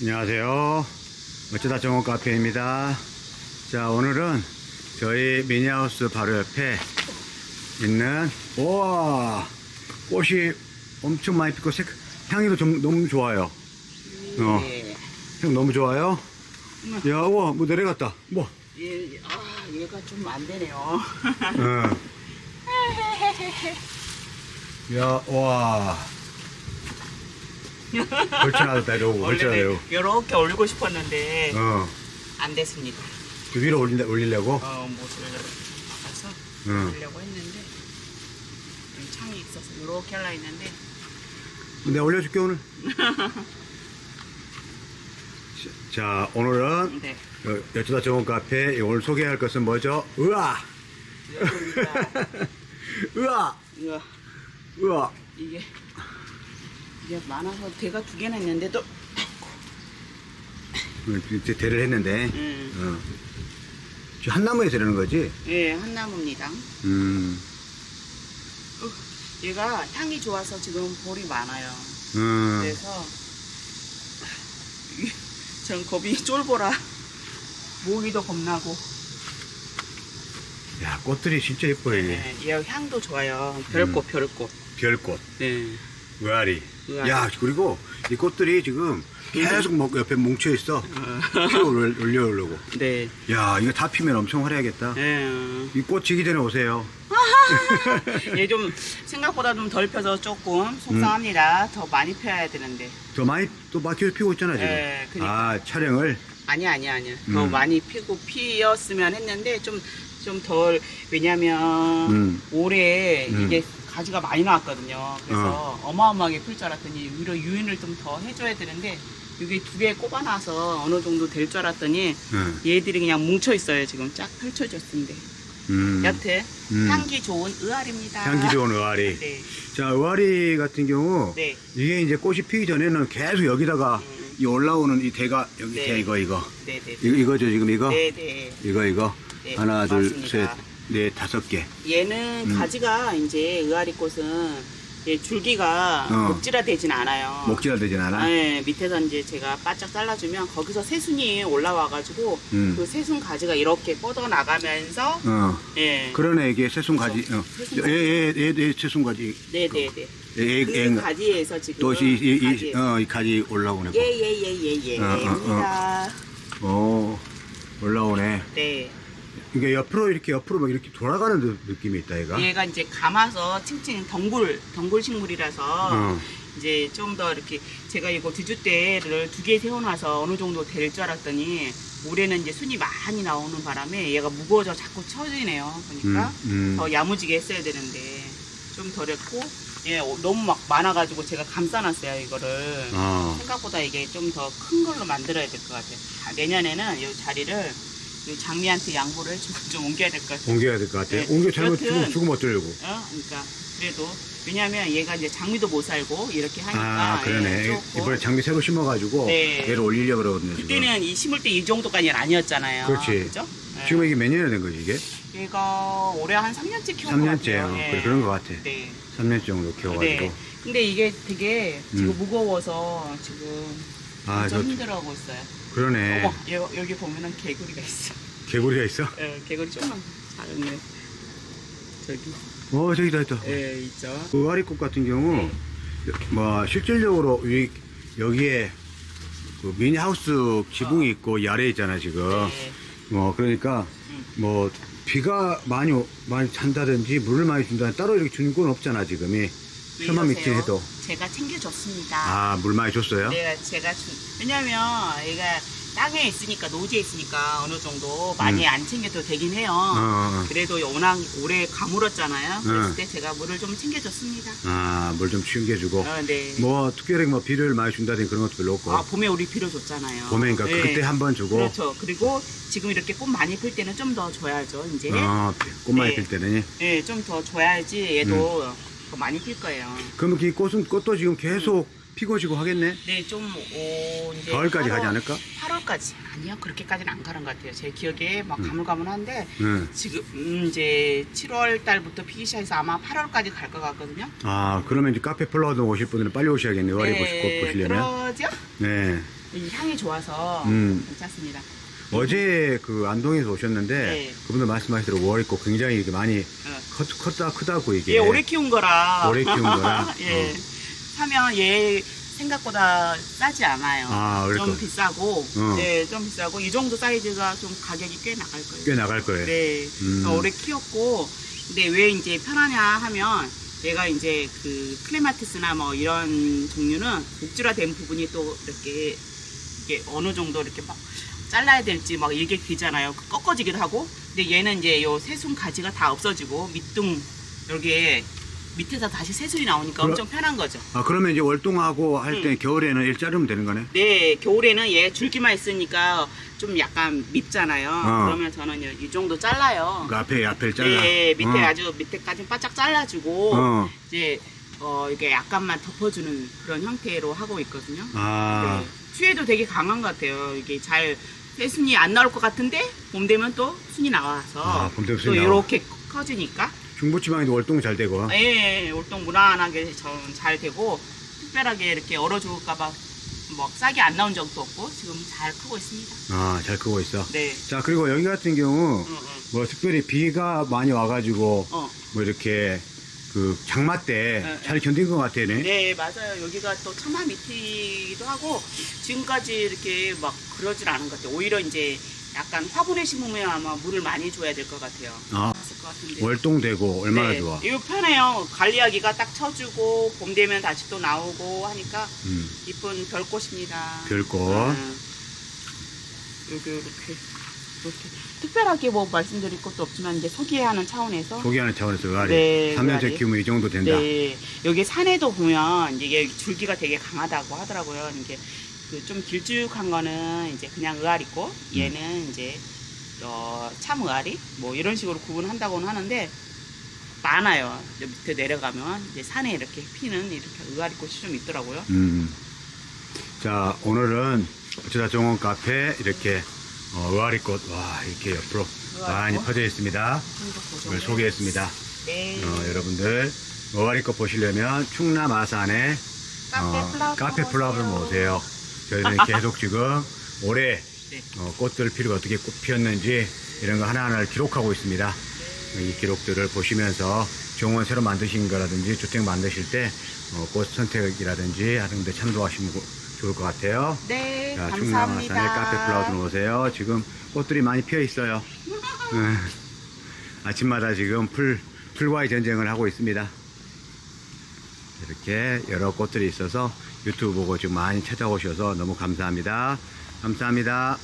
안녕하세요. 어쩌다 정원 카페입니다. 자, 오늘은 저희 미니하우스 바로 옆에 있는, 우와, 꽃이 엄청 많이 피고 색, 향기도 좀 너무 좋아요. 어, 예. 향 너무 좋아요. 야, 우와, 뭐 내려갔다. 뭐, 예, 아, 얘가 좀 안 되네요. 어. 야, 와. 걸쳐놔도 내려오고, 걸쳐놔도 내려오고. 이렇게 올리고 싶었는데 어. 안 됐습니다. 그 위로 올린다, 올리려고? 어, 못을 가서 응. 올리려고 했는데 여기 창이 있어서 이렇게 하려 했는데 내가 올려줄게, 오늘. 자, 오늘은 네. 어, 여쭈다 정원 카페 오늘 소개할 것은 뭐죠? 으아! 여기가 으아! 이거 으아! 이게 이게 많아서 대가 두 개나 있는데도 어, 이제 대를 했는데, 음. 어. 지금 한 나무에 되는 거지? 예, 한 나무입니다. 음, 얘가 향이 좋아서 지금 볼이 많아요. 음. 그래서 전 겁이 쫄보라 모기도 겁나고 야, 꽃들이 진짜 예뻐요. 네, 얘 향도 좋아요 별꽃 별꽃 별꽃, 네. 의아리. 의아리. 야, 그리고 이 꽃들이 지금 계속 뭐 옆에 뭉쳐 있어. 피어 올려- 올려오려고. 네. 야, 이거 다 피면 엄청 화려하겠다. 네. 이 꽃 지기 전에 오세요. 얘 좀 생각보다 좀 덜 펴서 조금 속상합니다 음. 더 많이 펴야 되는데 더 많이 또 막혀서 피고 있잖아, 지금. 네, 그러니까. 아, 촬영을. 아니 아니 아니 더 음. 많이 피고 피었으면 했는데 좀 좀 덜 왜냐면 음. 올해 음. 이게 가지가 많이 나왔거든요. 그래서 어. 마어마하게 필줄 알았더니 오히려 유인을 좀 더 해줘야 되는데 이게 두 개 꼽아놔서 어느 정도 될 줄 알았더니 응. 얘들이 그냥 뭉쳐 있어요. 지금 쫙 펼쳐졌는데 음. 여튼 음. 향기 좋은 의아리입니다. 향기 좋은 의아리. 네, 자, 의아리 같은 경우 네, 이게 이제 꽃이 피기 전에는 계속 여기다가 음. 이 올라오는 이 대가 여기 네. 대 이거 이거 네, 네, 이거 이거죠 지금 이거 네, 네. 이거 이거 네, 하나 맞습니다. 둘셋 넷 다섯 개 얘는 음. 가지가 이제 의아리 꽃은 얘 줄기가 어. 목질화 되진 않아요. 목질화 되진 않아. 아, 예, 밑에서 이제 제가 바짝 잘라주면 거기서 새순이 올라와가지고 음. 그 새순 가지가 이렇게 뻗어 나가면서 어 예, 그러네 이게 새순 가지. 어. 새순 가지. 얘얘얘 새순 가지 네 네네. 얘, 그 얘, 가지에서 지금 또이 이 가지. 어, 이 가지 올라오네. 예 예 예 예 예. 어, 어, 어. 입니다. 오 올라오네. 네. 이게 옆으로 이렇게 옆으로 막 이렇게 돌아가는 느- 느낌이 있다 얘가. 얘가 이제 감아서 층층 덩굴 덩굴 식물이라서 어. 이제 좀 더 이렇게 제가 이거 뒤주대를 두 개 세워놔서 어느 정도 될 줄 알았더니 올해는 이제 순이 많이 나오는 바람에 얘가 무거워져 자꾸 처지네요. 그러니까 음, 음. 더 야무지게 했어야 되는데 좀 덜했고 얘 어, 너무 막 많아가지고 제가 감싸놨어요 이거를. 어. 생각보다 이게 좀 더 큰 걸로 만들어야 될 것 같아요. 아, 내년에는 이 자리를 이 장미한테 양보를 해주고 좀 옮겨야 될 것 같아요. 옮겨야 될 것 같아. 네. 옮겨 잘못 여튼- 죽으면, 죽으면 어쩌려고. 어? 그러니까 그래도 왜냐면 얘가 이제 장미도 못 살고 이렇게 하니까 아, 그러네. 예, 이번에 장미 새로 심어가지고 네. 얘를 올리려고 그러거든요. 지금. 그때는 이 심을 때 이 정도까지는 아니었잖아요. 그렇지. 그죠? 예. 지금 이게 몇 년이나 된 거지 이게? 얘가 올해 한 3년째 키운 것 3년째요. 같아요. 예. 그래, 그런 것 같아. 네. 3년 정도 키워가지고. 네. 근데 이게 되게 지금 음. 무거워서 지금 아, 저좀 힘들어하고 있어요. 그러네. 어머, 여, 여기 보면은 개구리가 있어. 개구리가 있어? 예, 개구리 조금만 작네. 저기, 어, 저기다 있다. 예, 있죠. 그 와리꽃 같은 경우 네. 뭐 실질적으로 이, 여기에 그 미니하우스 지붕이 있고 이 아래에 있잖아 지금. 네. 뭐 그러니까 음. 뭐 비가 많이 오- 많이 찬다든지 물을 많이 준다든지 따로 이렇게 준 건 없잖아 지금이. 왜 혀만 이러세요? 믿긴 해도. 제가 챙겨줬습니다. 아 물 많이 줬어요? 내가 제가 준, 왜냐면 얘가 땅에 있으니까 노지에 있으니까 어느 정도 많이 음. 안 챙겨도 되긴 해요. 어, 어. 그래도 워낙 오래 가물었잖아요. 그랬을 응. 때 제가 물을 좀 챙겨줬습니다. 아 물 좀 챙겨주고. 어, 네. 뭐 특별히 뭐 비를 많이 준다든지 그런 것도 별로 없고. 아 봄에 우리 비료 줬잖아요. 봄에 그러니까 네. 그때 한 번 주고. 그렇죠. 그리고 지금 이렇게 꽃 많이 필 때는 좀 더 줘야죠. 이제 어, 꽃 많이 네. 필 때는. 네, 좀 더 줘야지 얘도 음. 더 많이 필 거예요. 그러면 이 꽃은 꽃도 지금 계속 피고 지고 하겠네. 네, 좀 오, 이제 가을까지 8월 가지 않을까? 8월까지 아니요, 그렇게까지는 안 가는 것 같아요. 제 기억에 막 음. 가물가물한데 응. 지금 음, 이제 7월 달부터 피기 시작해서 아마 8월까지 갈 것 같거든요. 아 그러면 이제 카페 플라워도 오실 분들은 빨리 오셔야겠네요. 와리 보시 꽃 보시려면. 그러죠? 네. 이 향이 좋아서 음. 괜찮습니다. 어제 그 안동에서 오셨는데 네. 그분들 말씀하시대로 월있고 굉장히 이렇게 많이 어. 컸, 컸다 크다고 이게 얘 오래 키운 거라. 오래 키운 거라? 예. 어. 사면 얘 생각보다 싸지 않아요. 아. 좀 비싸고, 어. 네, 좀 비싸고 이 정도 사이즈가 좀 가격이 꽤 나갈 거예요. 꽤 나갈 거예요. 네, 음. 그래서 오래 키웠고, 근데 왜 이제 편하냐 하면 얘가 이제 그 클레마티스나 뭐 이런 종류는 목줄화된 부분이 또 이렇게 이게 어느 정도 이렇게 막 잘라야 될지 막 이게 길잖아요. 그 꺾어지기도 하고. 근데 얘는 이제 요 새순 가지가 다 없어지고 밑둥 여기에 밑에서 다시 새순이 나오니까 그럼- 엄청 편한 거죠. 아 그러면 이제 월동하고 할때 음. 겨울에는 일 자르면 되는 거네. 네, 겨울에는 얘 줄기만 있으니까 좀 약간 밉잖아요. 어. 그러면 저는 이- 이 정도 잘라요. 그 앞에 앞에 잘라. 네, 밑에 어. 아주 밑에까지 바짝 잘라주고 어. 이제 어 이게 약간만 덮어주는 그런 형태로 하고 있거든요. 아 네. 수혜도 되게 강한 것 같아요. 이게 잘 새순이 안 나올 것 같은데 봄 되면 또 순이 나와서 아, 봄 되면 또 순이 나와. 이렇게 커지니까 중부지방에도 월동 잘 되고. 예, 월동 무난하게 전 잘 되고 특별하게 이렇게 얼어 죽을까봐 뭐 싹이 안 나온 적도 없고 지금 잘 크고 있습니다. 아 잘 크고 있어. 네. 자 그리고 여기 같은 경우 응, 응. 뭐 특별히 비가 많이 와가지고 어. 뭐 이렇게 그 장마 때 네, 잘 견딘 것 같아요. 네. 네, 맞아요. 여기가 또 처마 밑이기도 하고 지금까지 이렇게 막 그러질 않은 것 같아요. 오히려 이제 약간 화분에 심으면 아마 물을 많이 줘야 될 것 같아요. 아것 같은데. 월동되고 얼마나 네, 좋아. 이거 편해요. 관리하기가 딱 쳐주고 봄 되면 다시 또 나오고 하니까 음, 이쁜 별꽃입니다. 별꽃. 음. 여기 이렇게 이렇게 특별하게 뭐 말씀드릴 것도 없지만 이제 소개하는 차원에서 소개하는 차원에서 의아리. 네, 3년째 의아리. 키우면 이 정도 된다. 네 여기 산에도 보면 이게 줄기가 되게 강하다고 하더라고요. 이게 그 좀 길쭉한 거는 이제 그냥 의아리고 음. 얘는 이제 어, 참 의아리 뭐 이런 식으로 구분한다고는 하는데 많아요. 이제 밑에 내려가면 이제 산에 이렇게 피는 이렇게 의아리 꽃이 좀 있더라고요. 음. 자, 오늘은 어쩌다 정원 카페 이렇게 어, 의아리꽃 와 이렇게 옆으로 많이 의아리꽃? 퍼져 있습니다. 오늘 소개했습니다. 네. 어, 여러분들 의아리꽃 보시려면 충남 아산에 카페 어, 플라워 카페 플라워를 오세요. 저희는 계속 지금 올해 네. 어, 꽃들 피루가 어떻게 꽃 피었는지 이런 거 하나하나를 기록하고 있습니다. 이 기록들을 보시면서 정원 새로 만드신 거라든지 주택 만드실 때 어, 꽃 선택이라든지 하는 데 참조하시면 고- 좋을 것 같아요. 네, 자, 충남 감사합니다. 아산에 카페 플라워 좀 오세요. 지금 꽃들이 많이 피어 있어요. 음, 아침마다 지금 풀, 풀과의 전쟁을 하고 있습니다. 이렇게 여러 꽃들이 있어서 유튜브 보고 지금 많이 찾아오셔서 너무 감사합니다. 감사합니다.